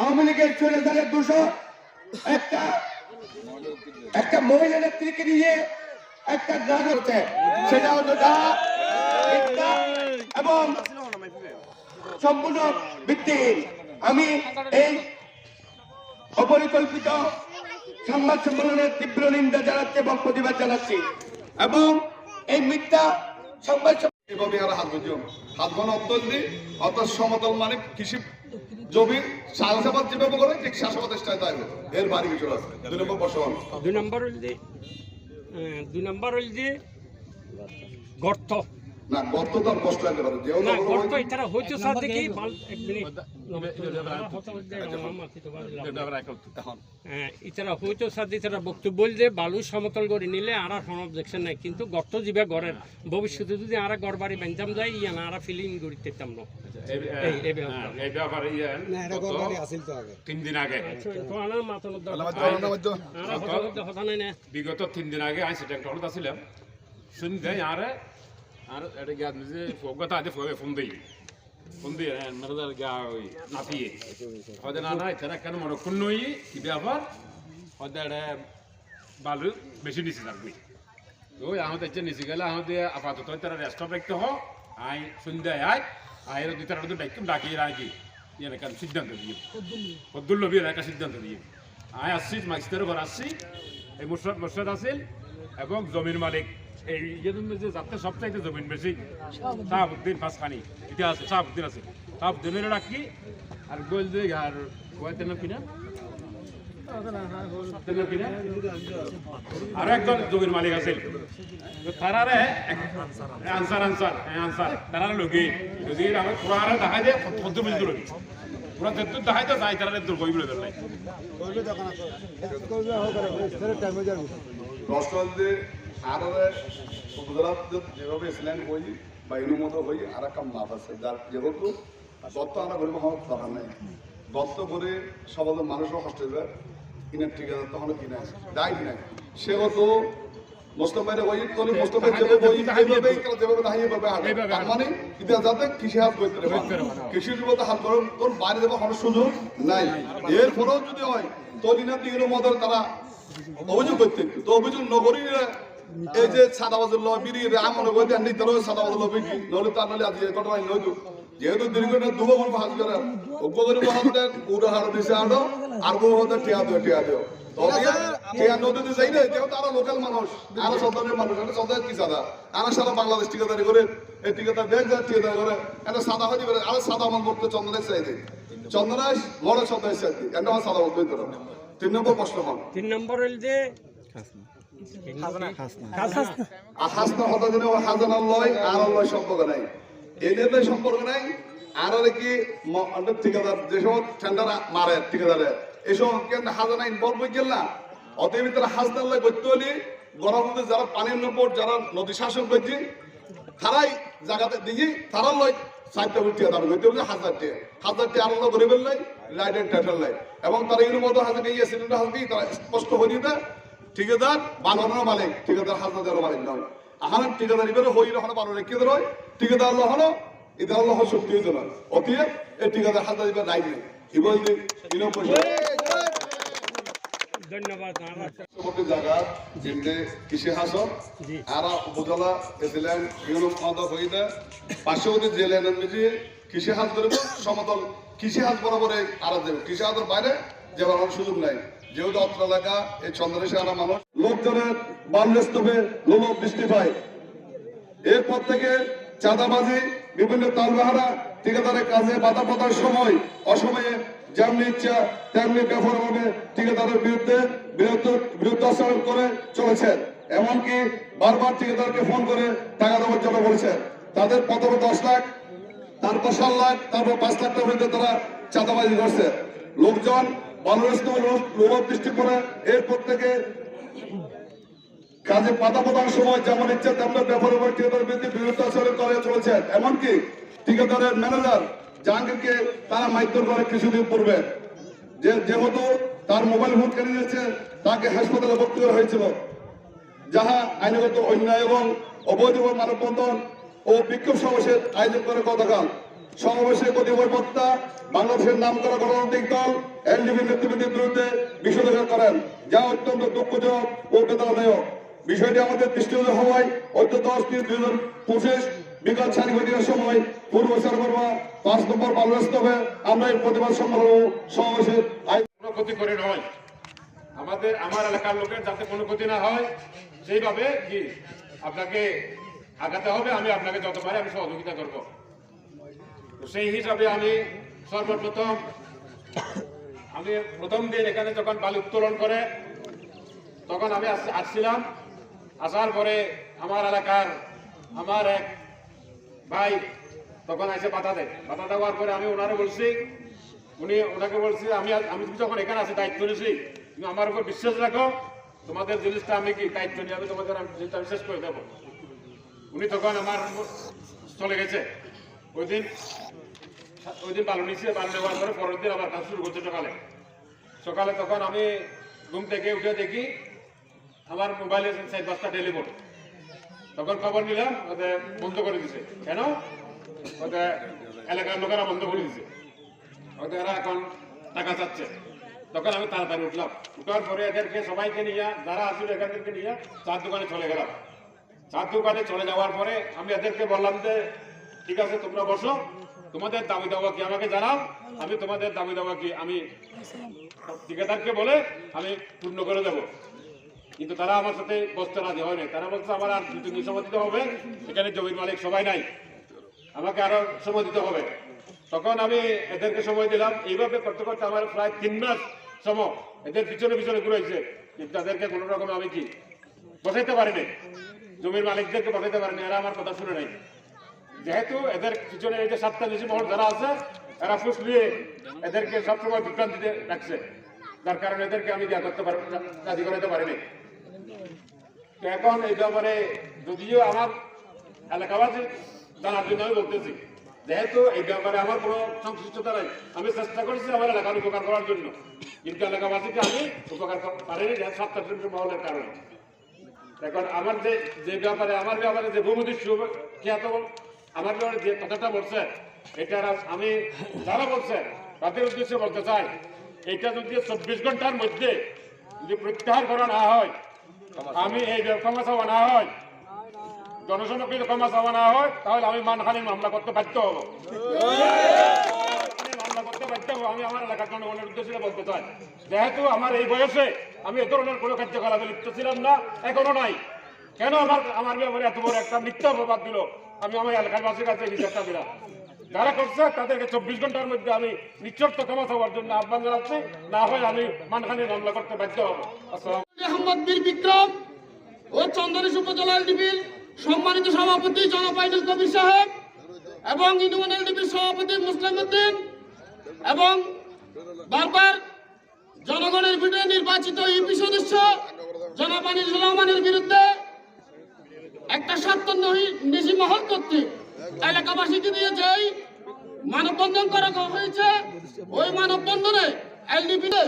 আওয়ামী লীগের চলে যারে দুশো, একটা একটা মহিলা নেত্রীকে নিয়ে একটা গান হচ্ছে। সেটা হলো এবং সম্পূর্ণ ভিত্তিহীন আমি এই অপরিকল্পিত সংবাদ সম্মেলনের তীব্র নিন্দা জানাচ্ছি এবং প্রতিবাদ জানাচ্ছি। এবং এই মিথ্যা সংবাদ এভাবে আর হাত হাত ঘন অর্থাৎ সমতল মানে কৃষি জমি চাষাবাদ যেভাবে করে ঠিক তাই এর বাড়ি কিছু আছে। দুই নম্বর বর্ষমান দুই নম্বর হইল যে দুই নম্বর হইল যে, গর্ত। না গত তো আর কষ্ট লাগতে পারে যেহেতু না গর্ত এটারা হইতো বাল এক মিনিট। ইতারা হইতো ইতারা বক্তব্য বল যে বালু সমতল করে নিলে আর কোনো অবজেকশন নাই কিন্তু গর্ত যিবা গড়ের। ভবিষ্যতে যদি আর ঘর বাড়ি বানতাম যাই ইয়া না। আর ফিলিং করি তেতাম না বিগত তিন দিন আগে আমি সেটা একটা শুনতে আরে নাতিয়ে হয়তো না না এটা কেন মনে কোন নই কি ব্যাপার হয়তো এটা বালু বেশি নিছি থাকবি ওই আমাদের যে নিচে গেলে আমাদের আপাতত তারা রেস্ট রাখতে হ আই সন্ধ্যা আয় আয়ের দুই তারা তো ডাকি ডাকিয়ে রাখি ইয়ে কেন সিদ্ধান্ত দিয়ে পদ্দুল লবি একটা সিদ্ধান্ত দিয়ে আয় আসছি মাইস্টার ঘর আসছি এই মুর্শদ মুর্শদ আছিল এবং জমির মালিক এই যে যাতে সবচাইতে জমিন বেশি। শাহাবুদ্দিন এটা আছে। শাহাবুদ্দিন আছে শাহাবুদ্দিনের রাখি আর গোল যে আর গোয়াতের নাম কিনা? আর একজন জমির মালিক আছিল। তো তারারে আনসার আনসার আনসার। তারা লগে যদি আমার পুরা আরে দেখাই দে পদ্ম বিন্দু লগে পুরা তেত্তর দেখাই দে যাই তারা দূর কইবলে বেলাই রাষ্ট্রপতি আর উপজেলাত যেভাবে ইসলাম হই বা মতো হই আর একটা মাপ আছে। যার যেহেতু গত আনা করব আমার দরকার নাই। গত করে সবাই মানুষও কষ্ট হবে কিনার ঠিক আছে তখন কিনা যেভাবে যেভাবে না এইভাবে হাঁটে মানে ইতিহাস যাতে কৃষি হাত করতে পারে। কৃষির উপর হাত তোর বাইরে কোনো সুযোগ নাই। এরপরেও যদি হয় তোর ইনার দিকে মদর তারা অভিযোগ করতে তো অভিযোগ নগরী এই যে সাদাবাজের ল বিড়ি আমন করে দেন নিতে রয়ে সাদাবাজের ল বিড়ি। নলে তার নলে আজ এই ঘটনা নয়তো যেহেতু দীর্ঘদিন দুবো করে হাত করে অজ্ঞ করে মহাদের উড়ো হাড় দিছে আনো আর বউ হতে টিয়া দিও টিয়া দিও। আরও আরও সাদা? আরও বাংলাদেশ ঠিকাদারি করে এই ঠিকাদার ব্যাংক ঠিকাদারি করে এটা সাদা হয়ে যাবে আরও সাদা আমার করতে চন্দনের চাই দিই বড় চাই দিই এটা আমার সাদা বলতে তিন নম্বর প্রশ্ন হন তিন নম্বর হইল যে আর হাসনা হতা দিনে ও লয় আর লয় সম্পর্ক নাই। এদের সম্পর্ক নাই। আর আর কি ঠিকাদার যে টেন্ডার মারে ঠিকাদারে এই কেন হাজানা ইনভলভ হয়ে গেল না? অতএব তারা হাসনার করতে হলে গণতন্ত্রে যারা পানির নম্বর যারা নদী শাসন করছে তারাই জায়গাতে দিয়ে তারা লয় সাতটা উঠে দাবি করতে হবে হাজার টাকা হাজার টাকা আলাদা করে ফেললাই লাইটের লাই এবং তারা ইউর মতো হাজার টাকা সিলিন্ডার হাতে তারা স্পষ্ট হয়ে দিতে ঠিকাদার বানানোর মালিক ঠিকাদার হাজার মালিক নয়। আহার ঠিকাদার এবারে হইলে হলো বানো রেখে দেয় ঠিকাদার হলো হলো ইদার হলো শক্তি হইতে নয় অতএব এই ঠিকাদার হাজার দিবে নাই। নেই ইবল ধন্যবাদ জায়গা যেমনি কৃষি হাসন। উপজেলা এসিলেন ইউরোপ মত হইতে পার্শ্ববর্তী জেলে কৃষি সমতল কৃষি হাত বরাবর আর দেব। কৃষি হাতের বাইরে যাবার কোনো সুযোগ নাই। যেহেতু অত্র এলাকা, এই চন্দ্রেশ্বর আনা মানুষ। লোকজনের বাল্যস্তবে লোল বৃষ্টি পায় এরপর থেকে চাঁদাবাজি, বিভিন্ন তালবাহারা ঠিকাদারের কাজে বাধা পাতার সময়, অসময়ে যেমনি ইচ্ছা, তেমনি বেফরভাবে ঠিকাদারের বিরুদ্ধে বিরুদ্ধ- বিরুদ্ধাচরণ করে চলেছেন। এমনকি বারবার ঠিকাদারকে ফোন করে টাকা দেওয়ার জন্য বলেছেন। তাদের প্রথমে দশ লাখ, তারপর সাত লাখ, তারপর পাঁচ লাখ মধ্যে তারা চাঁদাবাজি করছে। লোকজন বাংলাদেশ লোভ দৃষ্টি করে এরপর থেকে কাজে পাতা পাতার সময় যেমন ইচ্ছা তেমন বিরুদ্ধাচরণ করে চলেছেন। এমনকি ঠিকাদারের ম্যানেজার জাহাঙ্গীরকে তারা মাইক্য করে কিছুদিন পূর্বে যে যেহেতু তার মোবাইল ফোন কেড়ে নিয়েছে তাকে হাসপাতালে ভর্তি করা হয়েছিল, যাহা আইনগত অন্যায় এবং অবৈধ মানববন্ধন ও বিক্ষোভ সমাবেশের আয়োজন করে গতকাল। সমাবেশে কতিপয় বাংলাদেশের নাম করা গণতান্ত্রিক দল এনডিপি নেতৃবৃন্দের বিরুদ্ধে বিষোদন করেন। যা অত্যন্ত দুঃখজনক ও বেদনাদায়ক। বিষয়টি আমাদের দৃষ্টিগোচর হওয়ায় দশ তিন দুই পঁচিশ বিকাল সাড়ে ঘটিকার সময় পূর্ব সারবর্মা পাঁচ নম্বর বাংলাদেশে আমরা এই প্রতিবাদ সমারোহ সমাবেশের ক্ষতি করে নয়। আমাদের, আমার এলাকার লোকের যাতে কোনো ক্ষতি না হয়, সেইভাবে কি আপনাকে আগাতে হবে, আমি আপনাকে যত পারে আমি সহযোগিতা করব। সেই হিসাবে আমি সর্বপ্রথম আমি প্রথম দিন এখানে যখন বালি উত্তোলন করে, তখন আমি আস- আসছিলাম। আসার পরে আমার এলাকার আমার এক ভাই তখন এসে বাধা দেয়। বাধা দেওয়ার পরে আমি ওনারে বলছি, উনি ওনাকে বলছি, আমি আমি যখন এখানে আছি, দায়িত্ব নিয়েছি, তুমি আমার উপর বিশ্বাস রাখো, তোমাদের জিনিসটা আমি কি দায়িত্ব নিয়ে আমি তোমাদের জিনিসটা শেষ করে দেবো? উনি তখন আমার চলে গেছে। ওই দিন ওই দিন বালু নিচ্ছে বালু নেওয়ার পরে পরের দিন আবার কাজ শুরু করছে সকালে। সকালে তখন আমি ঘুম থেকে উঠে দেখি আমার মোবাইলে সাইড পাঁচটা টেলিফোন তখন খবর নিলাম, ওদের বন্ধ করে দিছে। কেন? ওদের এলাকার লোকেরা বন্ধ করে দিছে। ওদের এখন টাকা চাচ্ছে। তখন আমি তাড়াতাড়ি উঠলাম। উঠার পরে এদেরকে সবাইকে নিয়ে, যারা আসছিল এখানদেরকে নিয়ে চার দোকানে চলে গেলাম। চার দোকানে চলে যাওয়ার পরে আমি এদেরকে বললাম যে, ঠিক আছে, তোমরা বসো। তোমাদের দাবি দাওয়া কি আমাকে জানাও? আমি তোমাদের দাবি দাওয়া কি আমি ঠিকাদারকে বলে আমি পূর্ণ করে দেবো। কিন্তু তারা আমার সাথে বসতে রাজি হয়নি তারা বলছে, আমার আর দুটো সময় দিতে হবে। এখানে জমির মালিক সবাই নাই। আমাকে আরও সময় দিতে হবে। তখন আমি এদেরকে সময় দিলাম। এইভাবে করতে করতে আমার প্রায় তিন মাস সময় এদের পিছনে পিছনে ঘুরেছে কিন্তু তাদেরকে কোনো রকম আমি কি বসাইতে পারিনি? জমির মালিকদেরকে বসাইতে পারিনি। এরা আমার কথা শুনে নাই। যেহেতু এদের পিছনে এই যে সাতটা বেশি মহল যারা আছে, এরা ফুসলিয়ে এদেরকে সবসময় বিভ্রান্তিতে রাখছে। যার কারণে এদেরকে আমি ইয়া করতে পারি রাজি করাতে পারিনি। তো এখন এই ব্যাপারে যদিও আমার এলাকাবাসী জানার জন্য আমি বলতেছি, যেহেতু এই ব্যাপারে আমার কোনো সংশ্লিষ্টতা নাই, আমি চেষ্টা করেছি আমার এলাকার উপকার করার জন্য। কিন্তু এলাকাবাসীকে আমি উপকার পারিনি সাতটা মহলের কারণে। এখন আমার যে যে ব্যাপারে আমার ব্যাপারে যে ভূমিদৃশ্য খ্যাত আমার যে কথাটা বলছে এটা আমি যারা বলছে তাদের উদ্দেশ্যে বলতে চাই, এটা যদি চব্বিশ ঘণ্টার মধ্যে যদি প্রত্যাহার করা না হয়, আমি এই ক্ষমা চাওয়া না হয়, জনসমক্ষে ক্ষমা চাওয়া না হয়, তাহলে আমি মানহানির মামলা করতে বাধ্য হব। করতে বাধ্য হব, আমি আমার এলাকার জনগণের উদ্দেশ্যে বলতে চাই। যেহেতু আমার এই বয়সে আমি এ ধরনের কোনো কার্যকলাপে লিপ্ত ছিলাম না, এখনও নাই। কেন আমার আমার ব্যাপারে এত বড় একটা মিথ্যা অপবাদ দিল? আমি আমার এলাকার বাসীর কাছে বিচারটা দিলাম। যারা করছে, তাদেরকে চব্বিশ ঘণ্টার মধ্যে আমি নিঃশর্ত ক্ষমা চাওয়ার জন্য আহ্বান জানাচ্ছি। না হয় আমি মানহানির মামলা করতে বাধ্য হব। আহমদ বীর বিক্রম ও চন্দনেশ উপজেলা এলডিপির সম্মানিত সভাপতি জনপাইনুল কবির সাহেব এবং ইউনিয়ন এলডিপির সভাপতি মুসলিম উদ্দিন এবং বারবার জনগণের ভিতরে নির্বাচিত ইউপি সদস্য আনিসুর রহমানের বিরুদ্ধে একটা স্বার্থন্বেষী মহল কর্তৃক এলাকাবাসীকে দিয়ে যেই মানববন্ধন করা হয়েছে ওই মানববন্ধনে এলডিপিতে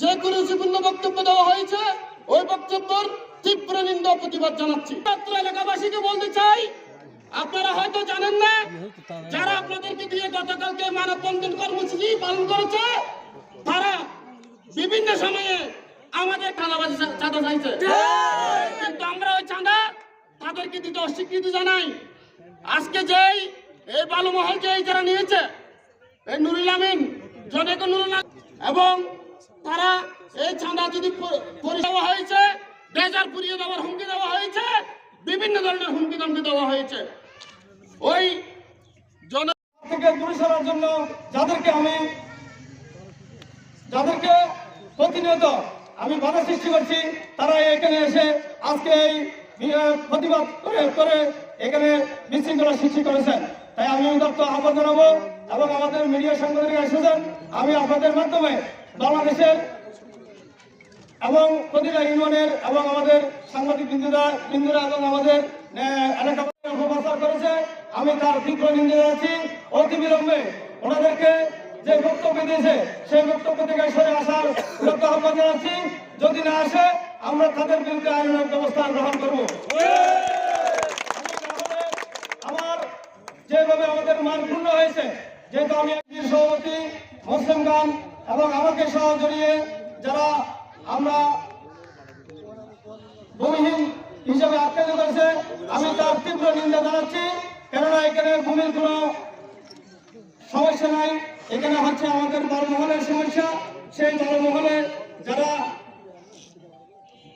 যে কুরুচিপূর্ণ বক্তব্য দেওয়া হয়েছে ওই বক্তব্যের তীব্র নিন্দা প্রতিবাদ জানাচ্ছি। ছাত্র এলাকাবাসীকে বলতে চাই আপনারা হয়তো জানেন না যারা আপনাদেরকে দিয়ে গতকালকে মানববন্ধন কর্মসূচি পালন করেছে তারা বিভিন্ন সময়ে আমাদের চাঁদাবাজি চাঁদা চাইছে। কিন্তু আমরা তাদেরকে দিতে অস্বীকৃতি জানাই। আজকে যেই, এই বালুমহল যে যারা নিয়েছে, এই নুরুল আমিন, জনক নুরুল এবং তারা এই চাঁদা যদি দেওয়া হয়েছে ডেজার পুড়িয়ে দেওয়ার হুমকি দেওয়া হয়েছে, বিভিন্ন ধরনের হুমকি দমকি দেওয়া হয়েছে। ওই জন থেকে দূরে সরার জন্য যাদেরকে আমি, যাদেরকে প্রতিনিয়ত আমি বাধা সৃষ্টি করছি, তারা এখানে এসে আজকে এই প্রতিবাদ করে করে এখানে বিশৃঙ্খলা সৃষ্টি করেছেন। তাই আমি দপ্ত আহ্বান জানাব এবং আমাদের মিডিয়া সাংবাদিকরা এসেছেন। আমি আপনাদের মাধ্যমে বাংলাদেশের এবং প্রতিটা ইউনিয়নের এবং আমাদের সাংবাদিক বিন্দুরা বিন্দুরা এবং আমাদের এলাকা অপপ্রচার করেছে। আমি তার তীব্র নিন্দা জানাচ্ছি। অতি বিলম্বে ওনাদেরকে যে বক্তব্য দিয়েছে, সেই বক্তব্য থেকে সরে আসার আহ্বান জানাচ্ছি। যদি না আসে আমরা তাদের বিরুদ্ধে আইনের ব্যবস্থা গ্রহণ করব। আমার যেভাবে আমাদের মান পূর্ণ হয়েছে, যেহেতু আমি একজন সভাপতি, মুসলিম গান, এবং আমাকে সহ জড়িয়ে যারা আমরা ভূমিহীন হিসেবে আখ্যায়িত করেছে, আমি তার তীব্র নিন্দা জানাচ্ছি। কেননা এখানে ভূমির কোনো সমস্যা নাই। এখানে হচ্ছে আমাদের বারমহলের সমস্যা। সেই বারমহলে যারা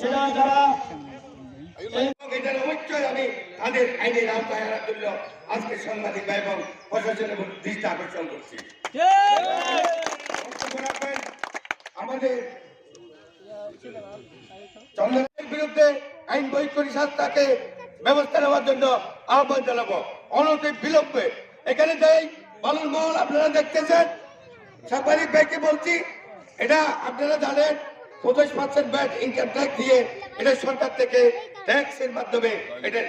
সেটা যারা আইনের জন্য আজকে সাংবাদিক এবং করছি আমাদের চন্দ্রের বিরুদ্ধে আইন বই করি শাস্তাকে ব্যবস্থা নেওয়ার জন্য আহ্বান জানাব। অনতি বিলম্বে। এখানে যেই বালুর মহল আপনারা দেখতেছেন, সাংবাদিক ভাইকে বলছি, এটা আপনারা জানেন পঁচিশ পার্সেন্ট ব্যাট ইনকাম ট্যাক্স দিয়ে এটা সরকার থেকে ট্যাক্সের মাধ্যমে এটা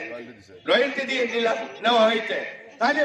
রয়্যালটি দিয়ে নিলাম নেওয়া হয়েছে। তাহলে